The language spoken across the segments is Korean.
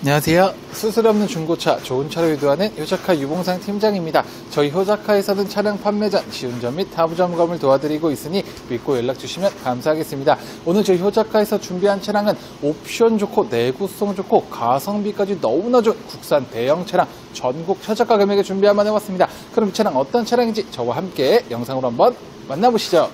안녕하세요. 수술 없는 중고차, 좋은 차로 유도하는 효자카 유봉상 팀장입니다. 저희 효자카에서는 차량 판매 전 시운전 및 하부 점검을 도와드리고 있으니 믿고 연락 주시면 감사하겠습니다. 오늘 저희 효자카에서 준비한 차량은 옵션 좋고 내구성 좋고 가성비까지 너무나 좋은 국산 대형 차량 전국 최저가 금액에 준비 한번 해봤습니다. 그럼 이 차량 어떤 차량인지 저와 함께 영상으로 한번 만나보시죠.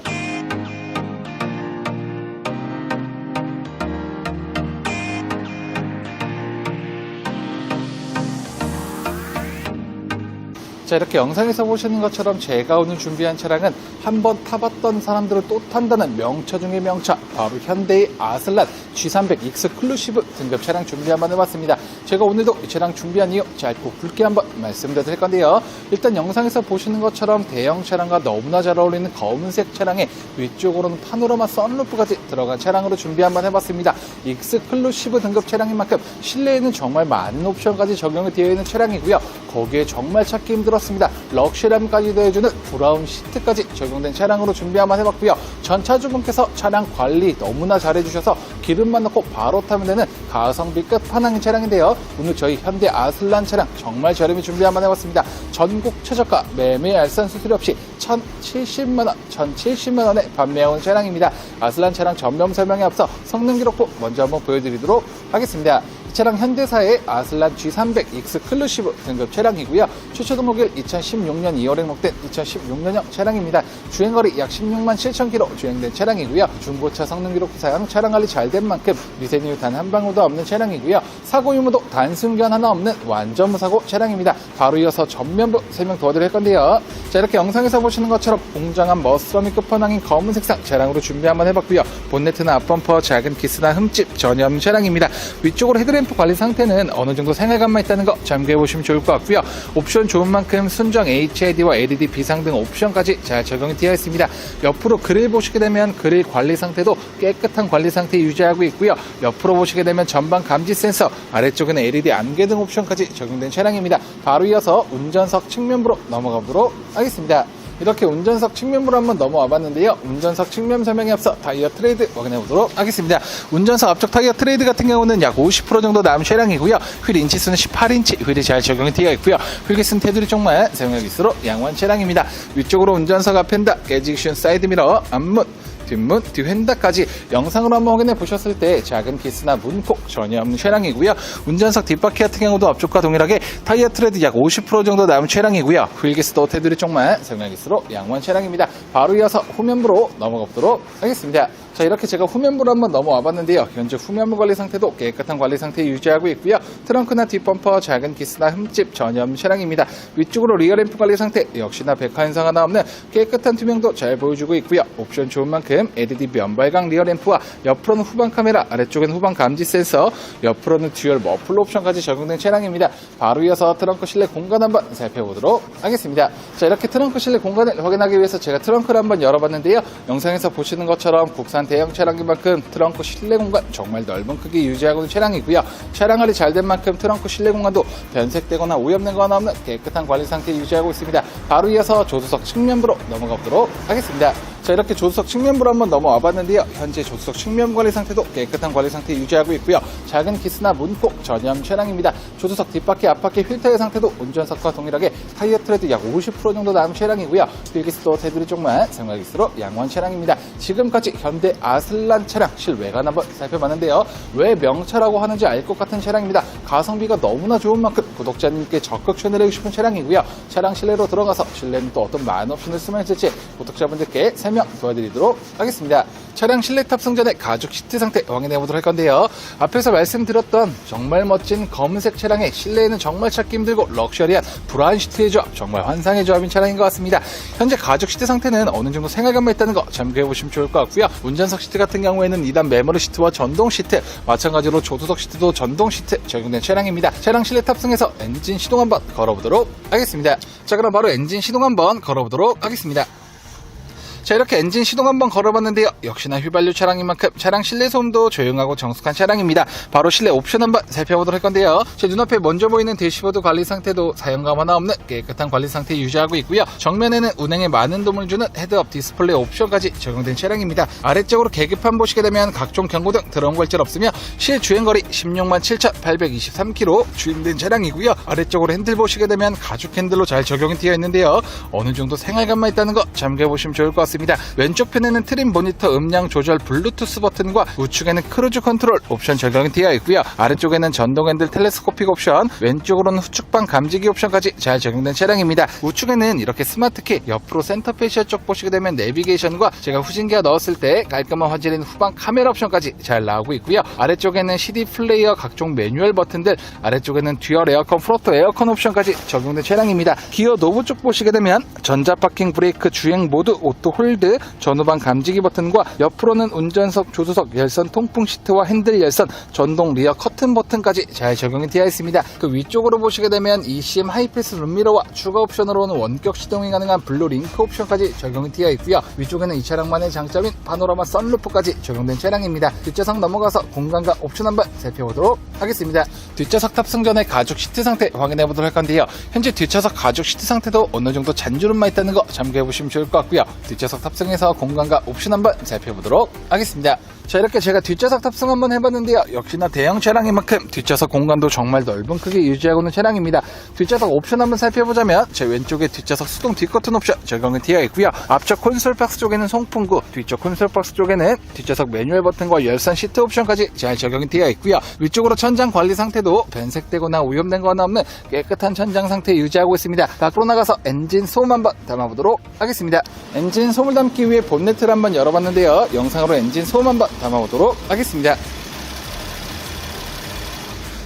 자 이렇게 영상에서 보시는 것처럼 제가 오늘 준비한 차량은 한번 타봤던 사람들을 또 탄다는 명차 중의 명차 바로 현대의 아슬란 G300 익스클루시브 등급 차량 준비 한번 해봤습니다. 제가 오늘도 이 차량 준비한 이유 짧고 굵게 한번 말씀드릴 건데요. 일단 영상에서 보시는 것처럼 대형 차량과 너무나 잘 어울리는 검은색 차량에 위쪽으로는 파노라마 썬루프까지 들어간 차량으로 준비 한번 해봤습니다. 익스클루시브 등급 차량인 만큼 실내에는 정말 많은 옵션까지 적용이 되어 있는 차량이고요. 거기에 정말 찾기 힘들었 습니다. 럭셔리함까지 더해주는 브라운 시트까지 적용된 차량으로 준비 한번 해봤고요. 전 차주분께서 차량 관리 너무나 잘해주셔서 기름만 넣고 바로 타면 되는 가성비 끝판왕인 차량인데요. 오늘 저희 현대 아슬란 차량 정말 저렴히 준비 한번 해봤습니다. 전국 최저가 매매 알선 수수료 없이 1,070만원, 1,070만원에 판매해온 차량입니다. 아슬란 차량 전면 설명에 앞서 성능 기록부 먼저 한번 보여드리도록 하겠습니다. 이 차량 현대사의 아슬란 G300 익스클루시브 등급 차량이고요. 최초 등록일 2016년 2월에 등록된 2016년형 차량입니다. 주행거리 약 16만 7천 킬로 주행된 차량이고요. 중고차 성능 기록 사양 차량 관리 잘 된 만큼 미세뉴 단한 방울도 없는 차량이고요. 사고 유무도 단순 견 하나 없는 완전 무사고 차량입니다. 바로 이어서 전면부 설명 도와드릴 건데요. 자 이렇게 영상에서 보시는 것처럼 웅장한 머스러미 끝판왕인 검은 색상 차량으로 준비 한번 해봤고요. 본네트나 앞범퍼 작은 기스나 흠집 없는 차량입니다. 위쪽으로 헤드램프 관리 상태는 어느 정도 생활감만 있다는 거 참고해 보시면 좋을 것 같고요. 옵션 좋은 만큼 순정 HID와 LED 비상 등 옵션까지 잘 적용이 되어 있습니다. 옆으로 그릴 보시게 되면 그릴 관리 상태도 깨끗한 관리 상태 유지하고 있고요. 옆으로 보시게 되면 전방 감지 센서, 아래쪽에는 LED 안개 등 옵션까지 적용된 차량입니다. 바로 이어서 운전석 측면부로 넘어가보도록 하겠습니다. 이렇게 운전석 측면부로 한번 넘어와 봤는데요. 운전석 측면 설명에 앞서 타이어 트레이드 확인해 보도록 하겠습니다. 운전석 앞쪽 타이어 트레이드 같은 경우는 약 50% 정도 남은 차량이고요. 휠 인치수는 18인치, 휠이 잘 적용이 되어 있고요. 휠기스는 테두리 쪽만 사용하기 수로 양호한 차량입니다. 위쪽으로 운전석 앞엔다, 깨지기 쉬운 사이드미러, 앞문, 뒷문, 뒤휀다까지 영상으로 한번 확인해 보셨을 때 작은 기스나 문콕 전혀 없는 차량이고요. 운전석 뒷바퀴 같은 경우도 앞쪽과 동일하게 타이어 트레드 약 50% 정도 남은 차량이고요. 휠기스도 테두리 쪽만 사용하기수로 양호한 차량입니다. 바로 이어서 후면부로 넘어가 보도록 하겠습니다. 자 이렇게 제가 후면부로 한번 넘어와 봤는데요. 현재 후면부 관리 상태도 깨끗한 관리 상태 유지하고 있고요. 트렁크나 뒷범퍼 작은 기스나 흠집 없는 차량입니다. 위쪽으로 리어 램프 관리 상태 역시나 백화 현상 하나 없는 깨끗한 투명도 잘 보여주고 있고요. 옵션 좋은 만큼 LED 면발광 리어 램프와 옆으로는 후방 카메라, 아래쪽에는 후방 감지 센서, 옆으로는 듀얼 머플러 옵션까지 적용된 차량입니다. 바로 이어서 트렁크 실내 공간 한번 살펴보도록 하겠습니다. 자 이렇게 트렁크 실내 공간을 확인하기 위해서 제가 트렁크를 한번 열어봤는데요. 영상에서 보시는 것처럼 국산 대형 차량인 만큼 트렁크 실내 공간 정말 넓은 크기 유지하고 있는 차량이고요. 차량 관리 잘 된 만큼 트렁크 실내 공간도 변색되거나 오염된 거 하나 없는 깨끗한 관리 상태 유지하고 있습니다. 바로 이어서 조수석 측면부로 넘어가 보도록 하겠습니다. 자 이렇게 조수석 측면부로 한번 넘어와 봤는데요. 현재 조수석 측면 관리 상태도 깨끗한 관리 상태 유지하고 있고요. 작은 기스나 문콕 전염 차량입니다. 조수석 뒷바퀴 앞바퀴 휠타의 상태도 운전석과 동일하게 타이어 트레드 약 50% 정도 남은 차량이고요. 휠기스도 테두리 쪽만 사용하기수로 양호한 차량입니다. 지금까지 현대 아슬란 차량 실외관 한번 살펴봤는데요. 왜 명차라고 하는지 알 것 같은 차량입니다. 가성비가 너무나 좋은 만큼 구독자님께 적극 추천드리고 싶은 차량이고요. 차량 실내로 들어가서 실내는 또 어떤 많은 옵션을 쓰면 있을지 구독자분들께 설명 도와드리도록 하겠습니다. 차량 실내 탑승 전에 가죽 시트 상태 확인해 보도록 할 건데요. 앞에서 말씀드렸던 정말 멋진 검은색 차량의 실내에는 정말 찾기 힘들고 럭셔리한 브라운 시트의 조합, 정말 환상의 조합인 차량인 것 같습니다. 현재 가죽 시트 상태는 어느 정도 생활감만 있다는 거 참고해 보시면 좋을 것 같고요. 운전석 시트 같은 경우에는 2단 메모리 시트와 전동 시트, 마찬가지로 조수석 시트도 전동 시트 적용된 차량입니다. 차량 실내 탑승해서 엔진 시동 한번 걸어보도록 하겠습니다. 자, 그럼 바로 엔진 시동 한번 걸어보도록 하겠습니다. 자 이렇게 엔진 시동 한번 걸어봤는데요 역시나 휘발유 차량인 만큼 차량 실내 소음도 조용하고 정숙한 차량입니다. 바로 실내 옵션 한번 살펴보도록 할 건데요. 제 눈앞에 먼저 보이는 대시보드 관리 상태도 사용감 하나 없는 깨끗한 관리 상태 유지하고 있고요. 정면에는 운행에 많은 도움을 주는 헤드업 디스플레이 옵션까지 적용된 차량입니다. 아래쪽으로 계기판 보시게 되면 각종 경고등 드럼 걸질 없으며 실주행거리 16만 7,823km 주행된 차량이고요. 아래쪽으로 핸들 보시게 되면 가죽 핸들로 잘 적용이 되어 있는데요. 어느 정도 생활감만 있다는 거 참고해 보시면 좋을 것 같습니다 왼쪽 편에는 트림 모니터 음량 조절 블루투스 버튼과 우측에는 크루즈 컨트롤 옵션 적용이 되어 있고요. 아래쪽에는 전동 핸들 텔레스코픽 옵션 왼쪽으로는 후측방 감지기 옵션까지 잘 적용된 차량입니다. 우측에는 이렇게 스마트키 옆으로 센터 페시아 쪽 보시게 되면 내비게이션과 제가 후진기어 넣었을 때 깔끔한 화질인 후방 카메라 옵션까지 잘 나오고 있고요. 아래쪽에는 CD 플레이어 각종 매뉴얼 버튼들 아래쪽에는 듀얼 에어컨 프로토 에어컨 옵션까지 적용된 차량입니다. 기어 노브 쪽 보시게 되면 전자 파킹 브레이크 주행 모드 오토 홀드 전후방 감지기 버튼과 옆으로는 운전석 조수석 열선 통풍 시트와 핸들 열선 전동 리어 커튼 버튼까지 잘 적용이 되어 있습니다. 그 위쪽으로 보시게 되면 ECM 하이패스 룸미러와 추가 옵션으로는 원격 시동이 가능한 블루 링크 옵션까지 적용이 되어 있고요. 위쪽에는 이 차량만의 장점인 파노라마 썬루프까지 적용된 차량입니다. 뒷좌석 넘어가서 공간과 옵션 한번 살펴보도록 하겠습니다. 뒷좌석 탑승 전에 가죽 시트 상태 확인해 보도록 할 건데요. 현재 뒷좌석 가죽 시트 상태도 어느 정도 잔주름만 있다는 거 참고해 보시면 좋을 것 같고요. 뒷좌석 탑승해서 공간과 옵션 한번 살펴보도록 하겠습니다. 자 이렇게 제가 뒷좌석 탑승 한번 해봤는데요. 역시나 대형 차량인 만큼 뒷좌석 공간도 정말 넓은 크기 유지하고 있는 차량입니다. 뒷좌석 옵션 한번 살펴보자면 제 왼쪽에 뒷좌석 수동 뒷커튼 옵션 적용이 되어 있고요. 앞쪽 콘솔 박스 쪽에는 송풍구 뒤쪽 콘솔 박스 쪽에는 뒷좌석 매뉴얼 버튼과 열선 시트 옵션까지 잘 적용이 되어 있고요. 위쪽으로 천장 관리 상태도 변색되거나 오염된 거나 없는 깨끗한 천장 상태 유지하고 있습니다. 밖으로 나가서 엔진 소음 한번 담아보도록 하겠습니다. 엔진 소음 을 담기 위해 본네트를 한번 열어봤는데요. 영상으로 엔진 소음 한번 담아보도록 하겠습니다.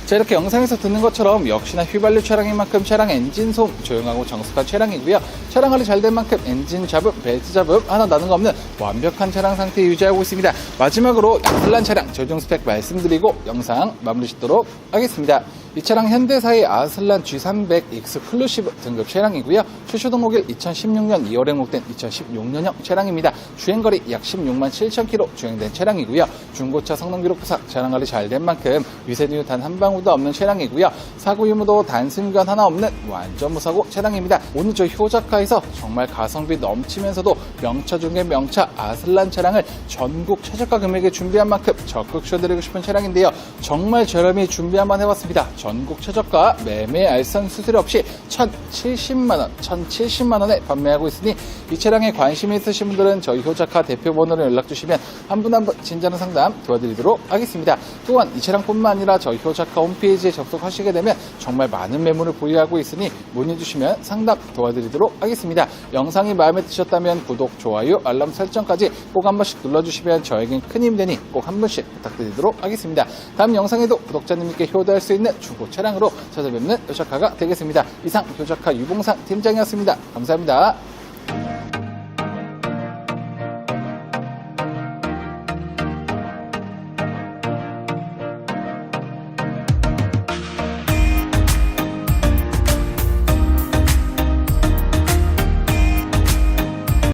자 이렇게 영상에서 듣는 것처럼 역시나 휘발유 차량인 만큼 차량 엔진 소음 조용하고 정숙한 차량이고요. 차량 관리 잘 된 만큼 엔진 잡음, 벨트 잡음 하나 나는 거 없는 완벽한 차량 상태 유지하고 있습니다. 마지막으로 야슬란 차량 적용 스펙 말씀드리고 영상 마무리 짓도록 하겠습니다 이 차량 현대사의 아슬란 G300 익스클루시브 등급 차량이고요. 출시 등록일 2016년 2월에 목된 2016년형 차량입니다. 주행거리 약 16만 7천 킬로 주행된 차량이고요. 중고차 성능 기록 부사 차량 관리 잘 된 만큼 위세누 단한 방울도 없는 차량이고요. 사고 유무도 단순간 하나 없는 완전 무사고 차량입니다. 오늘 저 효자카에서 정말 가성비 넘치면서도 명차 중의 명차 아슬란 차량을 전국 최저가 금액에 준비한 만큼 적극 쇼드리고 싶은 차량인데요. 정말 저렴이 준비 한번 해봤습니다 전국 최저가 매매 알선 수수료 없이 1,070만원 1,070만원에 판매하고 있으니 이 차량에 관심이 있으신 분들은 저희 효자카 대표 번호로 연락 주시면 한 분 한분 친절한 상담 도와드리도록 하겠습니다 또한 이 차량뿐만 아니라 저희 효자카 홈페이지에 접속하시게 되면 정말 많은 매물을 보유하고 있으니 문의 주시면 상담 도와드리도록 하겠습니다. 영상이 마음에 드셨다면 구독, 좋아요, 알람 설정까지 꼭 한 번씩 눌러주시면 저에겐 큰 힘이 되니 꼭 한 번씩 부탁드리도록 하겠습니다. 다음 영상에도 구독자님께 효도할 수 있는 중고 차량으로 찾아뵙는 효자카가 되겠습니다. 이상 효자카 유봉상 팀장이었습니다. 감사합니다.